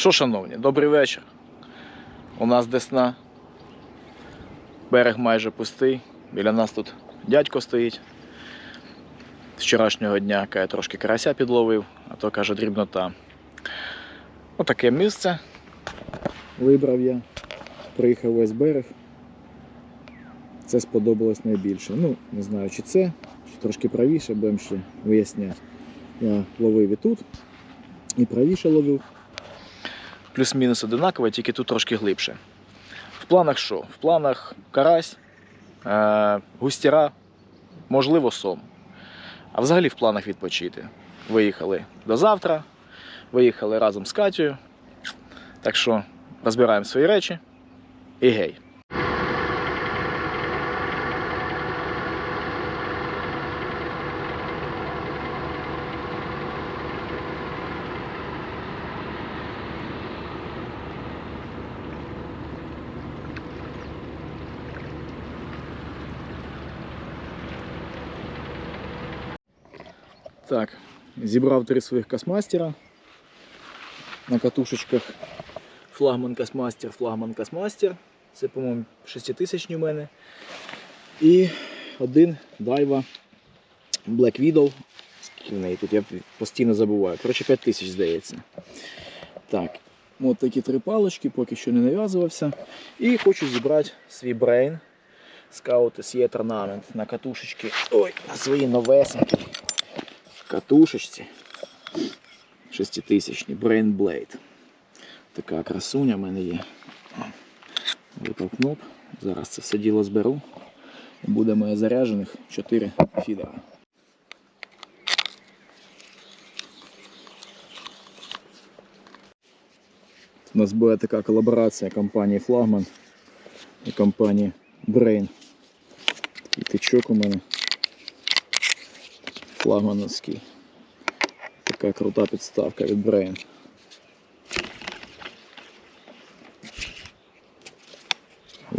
що, шановні, добрий вечір. У нас Десна. Берег майже пустий. Біля нас тут дядько стоїть. З вчорашнього дня каже, трошки карася підловив, а то каже дрібнота. Отаке місце. Вибрав я. Приїхав весь берег. Це сподобалось найбільше. Ну, не знаю, чи це, чи трошки правіше, будемо ще виясняти. Я ловив і тут, і правіше ловив. Плюс-мінус одинаково, тільки тут трошки глибше. В планах що? В планах карась, е- густіра, можливо, сом. А взагалі в планах відпочити. Виїхали до завтра, виїхали разом з Катєю. Так що розбираємо свої речі і гей. Так, зібрав три своїх космастера на катушечках. Флагман космастер, флагман космастер. Це, по-моєму, 6000 у мене. І один дайва Black Widow. Скільки в неї тут я постійно забуваю. Коротше, 5000 здається. Так, от такі три палочки, поки що не нав'язувався. І хочу зібрати свій брейн. Scout SE Tournament на катушечки. Ой, на свої новесенькі катушечці. Шеститисячні Brain Blade. Така красуня в мене є. Кноп. Зараз це все діло зберу. Буде моє заряджених 4 фідера. У нас буде така колаборація компанії Флагман і компанії Brain. Такий тичок у мене флагмановський. Така крута підставка від Brain.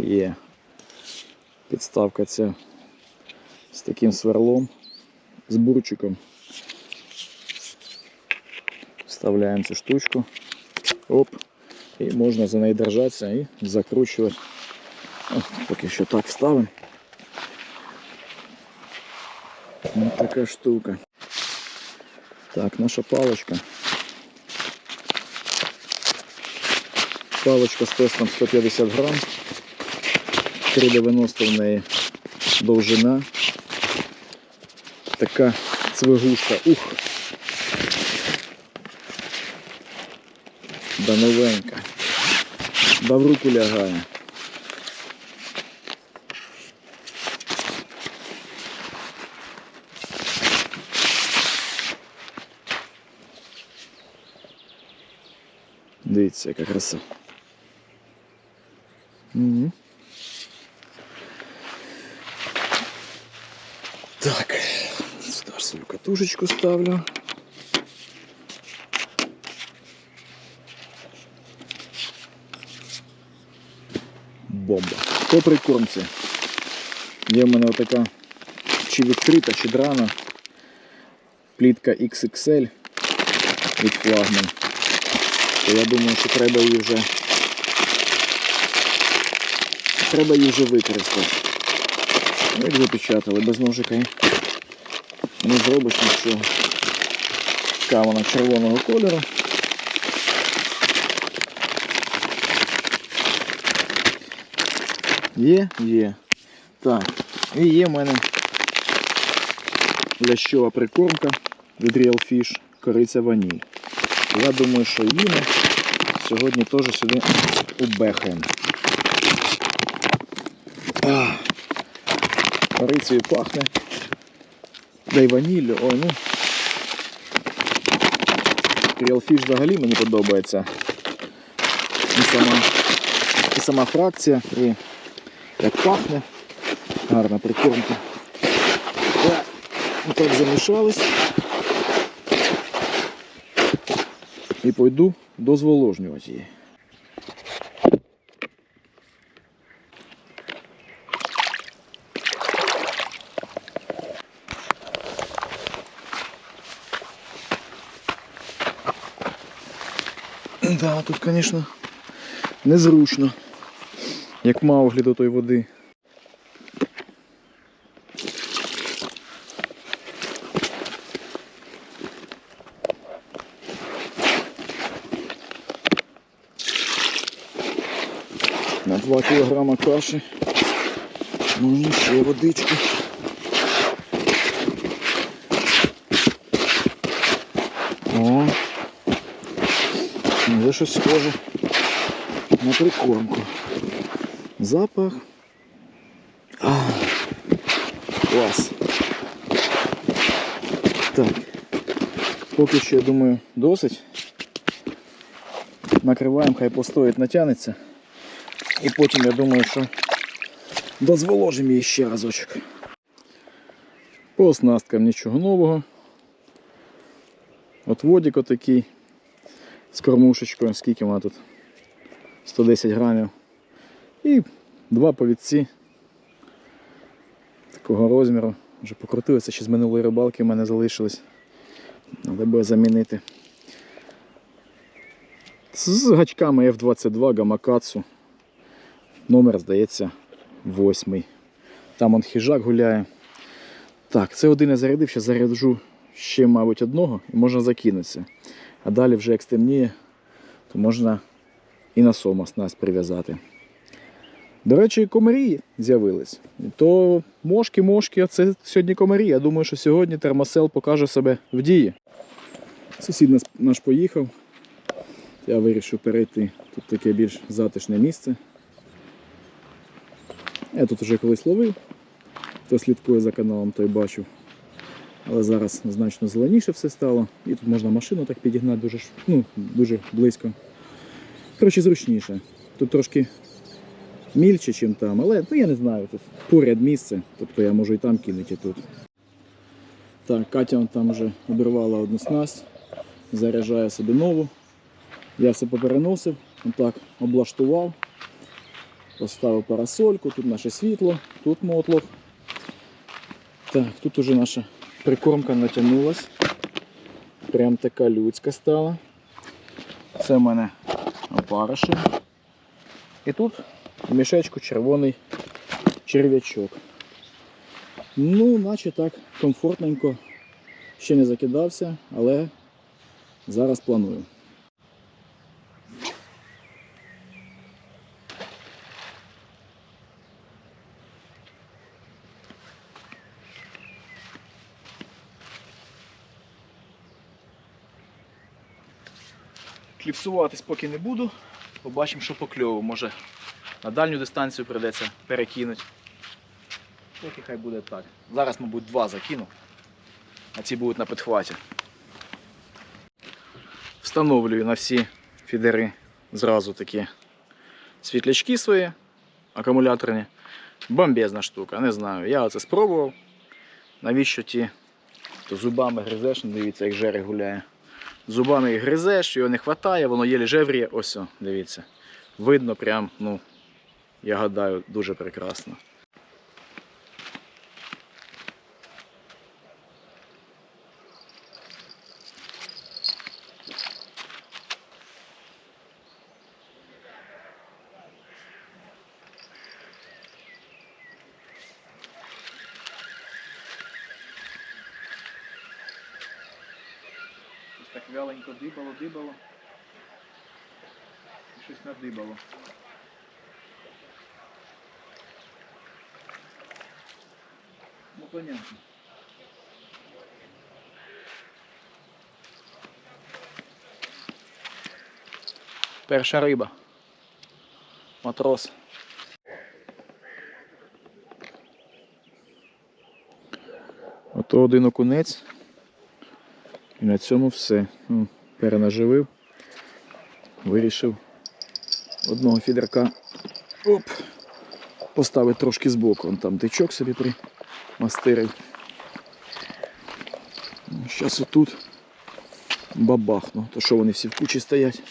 Є підставка ця з таким сверлом, з бурчиком. Вставляємо цю штучку. Оп. І можна за неї держатися і закручувати. О, поки що так ставимо. Ось така штука. Так, наша палочка. Палочка з тестом 150 грам. 3,90 в неї довжина. Така цвигушка. Ух. Да новенька. Да в руку лягає. Дивіться, яка краса. Угу. Так, сюди ж свою катушечку ставлю. Бомба. По прикормці. Є в мене отака чи відкрита, чи драна. Плітка XXL від флагман. То я думаю, що треба її вже треба її вже використати. Ну, Як запечатали, без ножика не зробиш нічого. Така вона червоного кольору. Є, є. Так, і є в мене лящова прикормка від Real Fish, кориця ваніль. Я думаю, що її ми сьогодні теж сюди убехаємо. А, Корицею пахне. Да й ваніллю, ой, ну. Fish взагалі мені подобається. І сама, і сама фракція, і як пахне. Гарна прикормка. Так замішались. І пойду дозволожнювати її. Да, тут, звісно, незручно. Як мауглі до тої води. На 2 кілограма каші. Можна ще водички. О, вже щось схоже на прикормку. Запах. А, клас. Так. Поки що, я думаю, досить. Накриваємо, хай постоїть, натягнеться. І потім я думаю, що дозволожимо її ще разочок. По оснасткам нічого нового. От водик отакий з кормушечкою, скільки вона тут? 110 грамів. І два повідці такого розміру. Вже покрутилися, ще з минулої рибалки в мене залишились. Треба буде замінити. З гачками F22 Гамакацу. Номер, здається, восьмий. Там он хижак гуляє. Так, це один я зарядив, ще заряджу ще, мабуть, одного і можна закинутися. А далі вже як стемніє, то можна і на сома снасть прив'язати. До речі, комарі з'явились. То мошки-мошки, а це сьогодні комарі. Я думаю, що сьогодні термосел покаже себе в дії. Сусід наш поїхав. Я вирішив перейти. Тут таке більш затишне місце. Я тут вже колись ловив. Хто слідкує за каналом, той бачив. Але зараз значно зеленіше все стало. І тут можна машину так підігнати дуже, ну, дуже близько. Коротше, зручніше. Тут трошки мільче, ніж там, але ну, я не знаю, тут поряд місце, тобто я можу і там кинути, і тут. Так, Катя там вже обірвала одну снасть, заряджає собі нову. Я все попереносив, отак облаштував, поставив парасольку, тут наше світло, тут мотлох. Так, тут уже наша прикормка натягнулась. Прям така людська стала. Це в мене опариші. І тут в мішечку червоний черв'ячок. Ну, наче так комфортненько. Ще не закидався, але зараз планую. Кліпсуватись поки не буду. Побачимо, що по кльову. Може на дальню дистанцію прийдеться перекинути. Поки хай буде так. Зараз, мабуть, два закину, а ці будуть на підхваті. Встановлюю на всі фідери зразу такі світлячки свої, акумуляторні. Бомбезна штука, не знаю. Я оце спробував. Навіщо ті? То зубами гризеш, дивіться, як жерех гуляє. Зубами гризеш, його не вистачає, воно є жевріє. Ось, дивіться. Видно прям, ну, я гадаю, дуже прекрасно. Щось так вяленько дибало, дибало. І щось надибало. Ну, понятно. Перша риба. Матрос. Ото один окунець. І на цьому все. Перенаживив. Вирішив одного фідерка оп, поставити трошки збоку. Вон там тичок собі примастирив. Зараз отут бабахну. То що вони всі в кучі стоять.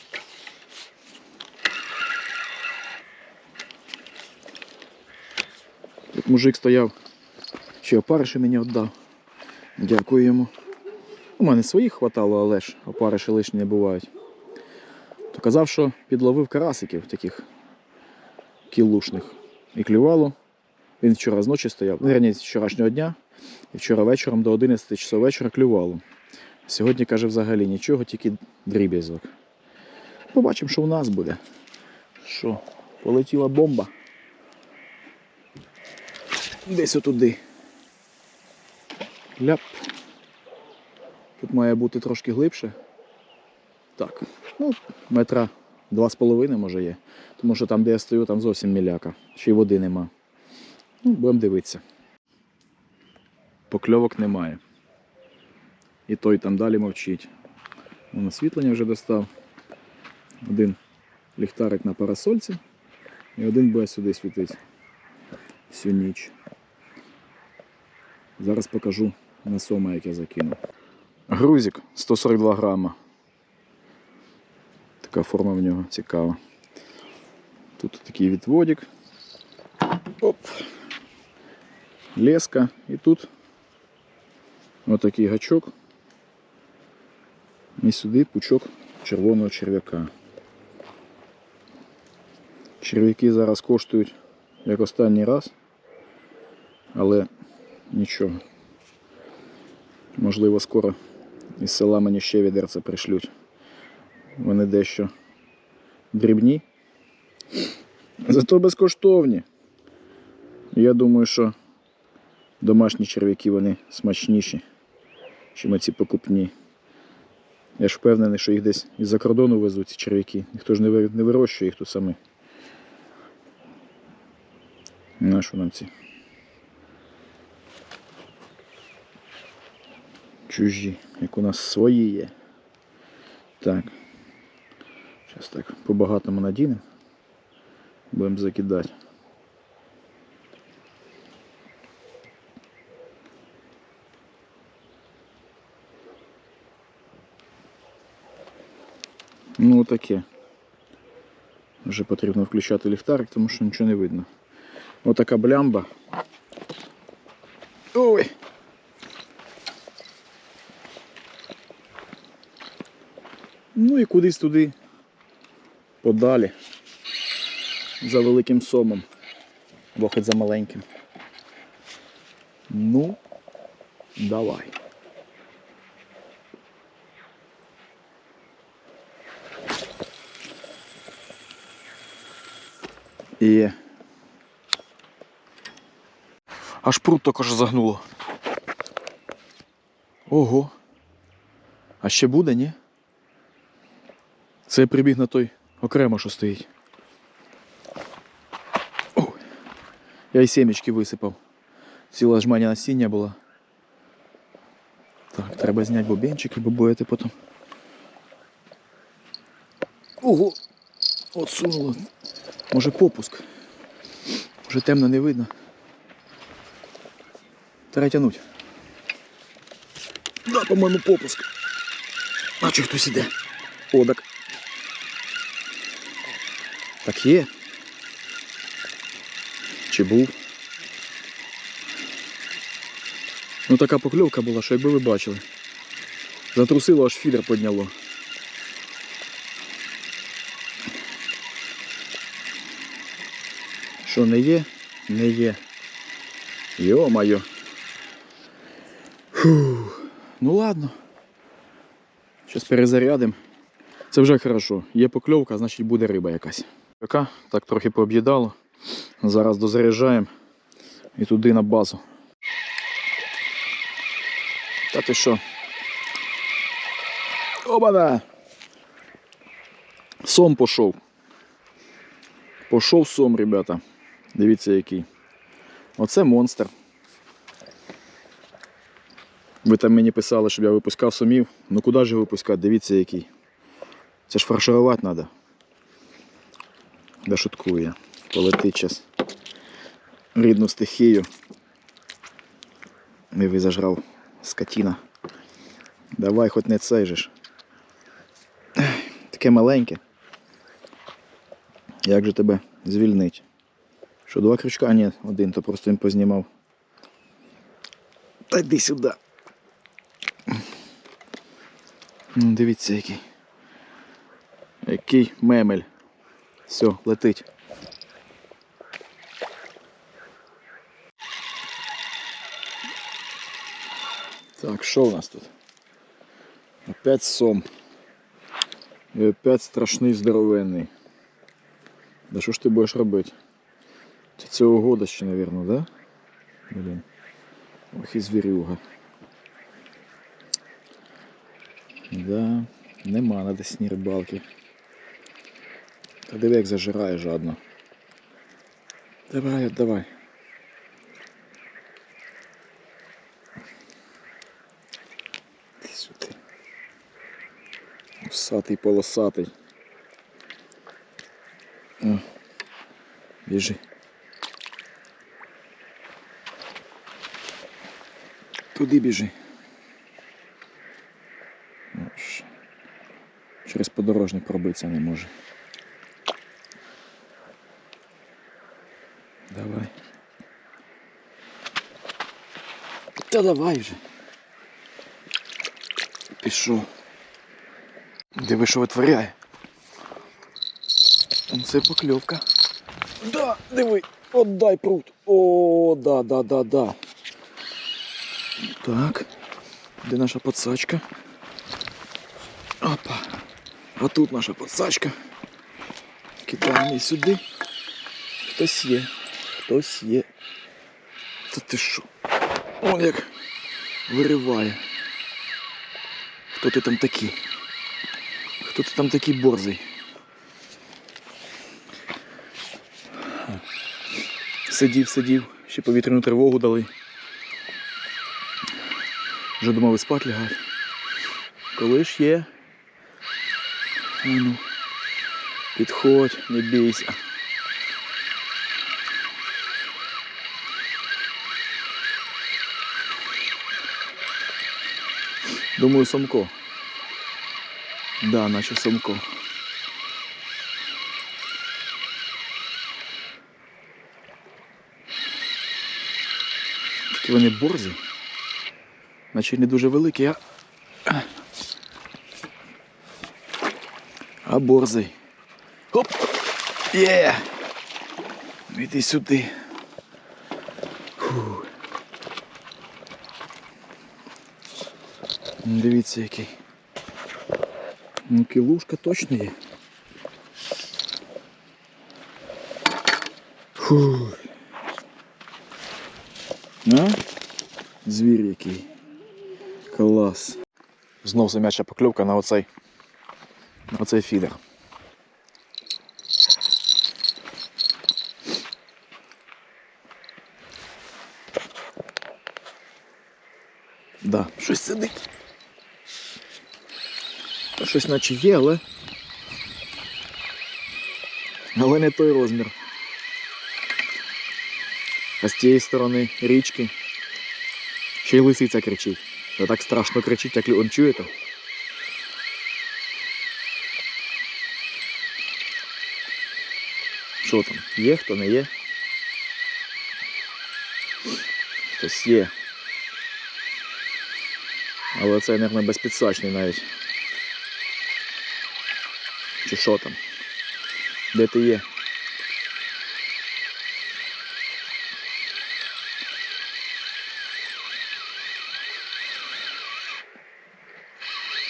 Тут мужик стояв, ще опариші мені віддав. Дякую йому. У мене своїх хватало, але ж опариші лишні не бувають. То казав, що підловив карасиків таких кілушних. І клювало. Він вчора зночі стояв, ну, з вчорашнього дня, і вчора вечором до 11 часов вечора клювало. Сьогодні, каже, взагалі нічого, тільки дріб'язок. Побачимо, що в нас буде. Що, полетіла бомба. Десь отуди. Ляп. Тут має бути трошки глибше. Так, ну, метра два з половиною може є. Тому що там, де я стою, там зовсім міляка. Ще й води нема. Ну, будемо дивитися. Покльовок немає. І той там далі мовчить. Вон освітлення вже достав. Один ліхтарик на парасольці і один буде сюди світити всю ніч. Зараз покажу на сома, як я закинув. Грузик 142 грама. Така форма в нього цікава. Тут такий відводик. Оп. Леска. І тут отакий гачок. І сюди пучок червоного черв'яка. Черв'яки зараз коштують як останній раз, але нічого. Можливо, скоро із села мені ще відерце пришлють. Вони дещо дрібні, зато безкоштовні. Я думаю, що домашні черв'яки вони смачніші, ніж ці покупні. Я ж впевнений, що їх десь із-за кордону везуть ці черв'яки. Ніхто ж не вирощує їх тут саме. На що нам ці? Чужі, як у нас свої є. Так. Зараз так по-багатому надінемо. Будемо закидати. Ну таке. Вже потрібно включати ліхтарик, тому що нічого не видно. Отака блямба. Ой! Ну і кудись туди подалі. За великим сомом. Бо хоч за маленьким. Ну, давай. Є. Аж прут також загнуло. Ого. А ще буде, ні? Це я прибіг на той окремо, що стоїть. О, я й сімечки висипав. Ціла жменя насіння була. Так, треба зняти бобінчики, бо будете потім. Ого! От сунуло. Може попуск. Може темно не видно. Треба тянуть. Да, по-моєму, попуск. Наче хтось іде. О. Так є. Чи був? Ну така покльовка була, що якби ви бачили. Затрусило, аж фідер підняло. Що не є? Не є. Йо-моє. Фух. Ну ладно. Зараз перезарядимо. Це вже хорошо. Є покльовка, значить буде риба якась. Так трохи пооб'їдало. Зараз дозаряджаємо і туди на базу. Та ти що? Обана! Сом пішов. Пішов сом, ребята. Дивіться який. Оце монстр. Ви там мені писали, щоб я випускав сомів. Ну куди ж його випускати? Дивіться який. Це ж фарширувати треба. Я. Полетить час. Рідну стихію. Ви зажрав скотіна. Давай хоч не цей же ж. Таке маленьке. Як же тебе звільнить? Що, два крючка? А ні, один, то просто він познімав. Та йди сюди. Ну, Дивіться який. Який мемель. Все, летить. Так, що у нас тут? Опять сом. І опять страшний здоровенний. Да що ж ти будеш робити? Це цього года ще, наверное, да? Блін. Ох і звірюга. Да, нема на десні рибалки. Та диви, як зажирає жадно. Давай, давай. Сюди. Усатий полосатий. О, біжи. Туди біжи. Через подорожник пробитися не може. Давай. Та давай вже. Пішов. Диви, що витворяє. Це покльовка. Да, диви, отдай пруд. О, да, да, да, да. Так. Де наша подсачка? Опа. А тут наша подсачка. Кидаємо її сюди. Хтось є. Хтось є. Та ти що? Он як вириває. Хто ти там такий? Хто ти там такий борзий? Сидів, сидів, ще повітряну тривогу дали. Вже думали спать лягати. Коли ж є? Ну, підходь, не бійся. Думаю, Самко. Да, наче Самко. Такі вони борзі. Наче не дуже великі, а. А борзий. Хоп! Є! Іди сюди. Фу. Ну, Дивіться який. Ну, кілушка точно є. Фу. А? Звір який. Клас. Знов зам'яча покльовка на оцей. На оцей фідер. Да, щось сидить. Щось наче є, але. Але не той розмір. А з тієї сторони річки ще й лисиця кричить. Та так страшно кричить, як он чуєте. Що там? Є, хто не є? Хтось є. Але це, мабуть, безпідсачний навіть. Чи що там? Де ти є?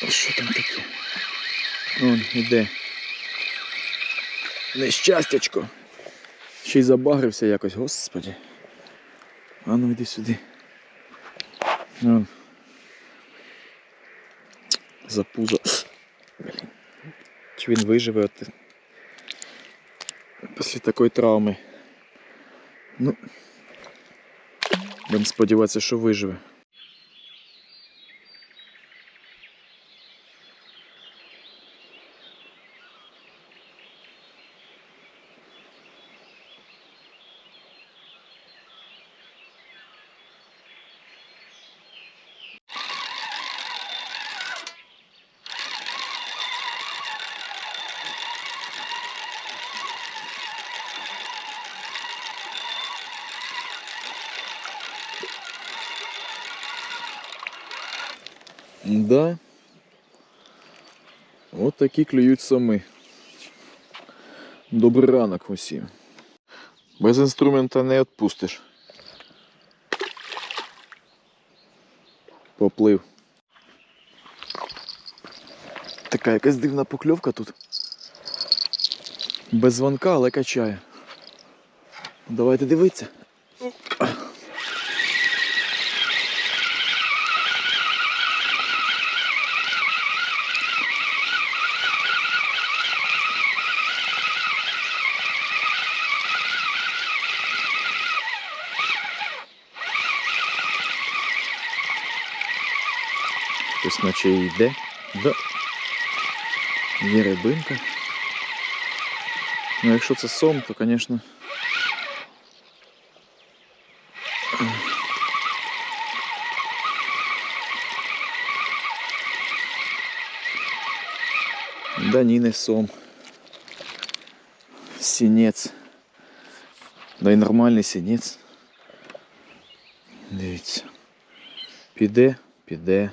Що там таке? Вон, іде. Нещастячко. Ще й забагрився якось, господі. А ну йди сюди. Вон. Запузо. Блін. Чи він виживе от... після такої травми? Ну. Будемо сподіватися, що виживе. Да. От такі клюють соми. Добрий ранок усім. Без інструмента не відпустиш. Поплив. Така якась дивна покльовка тут. Без дзвонка, але качає. Давайте дивитися. Хтось наче і йде. Да. Є рибинка. Ну, якщо це сом, то, звісно. Да ні, не сом. Сінець. Да й нормальний сінець. Дивіться. Піде, піде.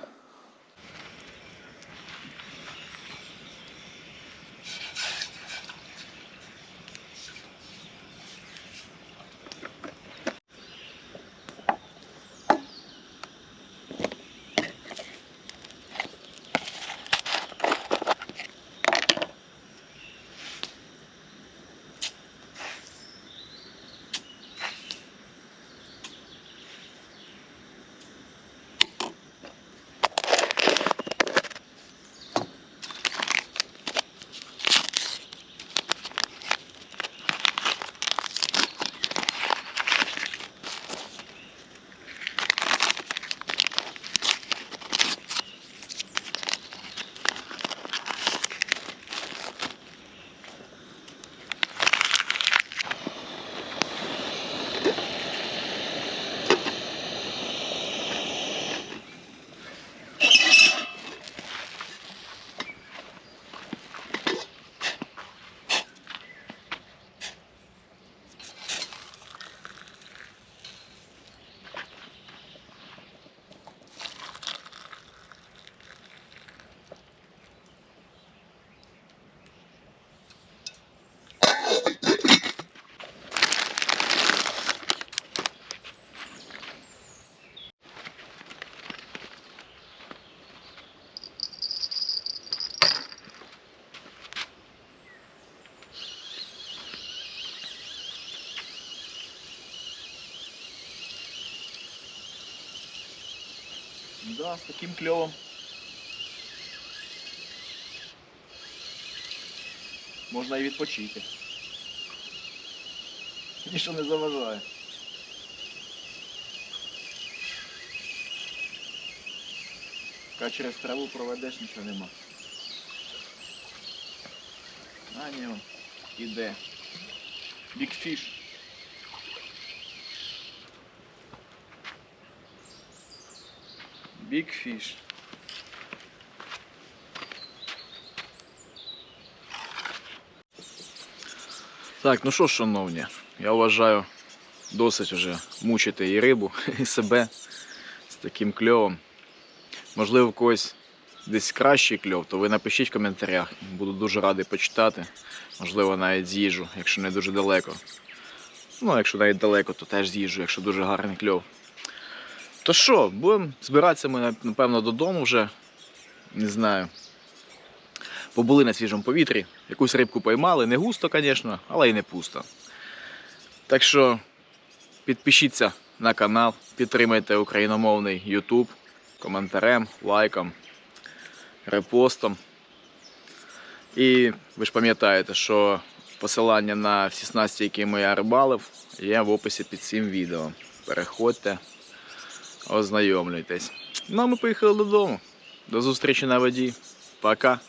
Да, з таким кльовом. Можна і відпочити. Нічого не заважає. Поки через траву проведеш, нічого нема. А ні, он іде. Бікфіш. Big Fish. Так, ну що, ж, шановні, я вважаю, досить вже мучити і рибу, і себе з таким кльовом. Можливо, в когось десь кращий кльов, то ви напишіть в коментарях. Буду дуже радий почитати. Можливо, навіть з'їжджу, якщо не дуже далеко. Ну, якщо навіть далеко, то теж з'їжджу, якщо дуже гарний кльов. То що, будемо збиратися ми, напевно, додому вже. Не знаю. Побули на свіжому повітрі. Якусь рибку поймали. Не густо, звісно, але й не пусто. Так що підпишіться на канал, підтримайте україномовний YouTube коментарем, лайком, репостом. І ви ж пам'ятаєте, що посилання на всі снасті, якими я рибалив, є в описі під цим відео. Переходьте ознайомлюйтесь. Ну а ми поїхали додому. До зустрічі на воді. Пока.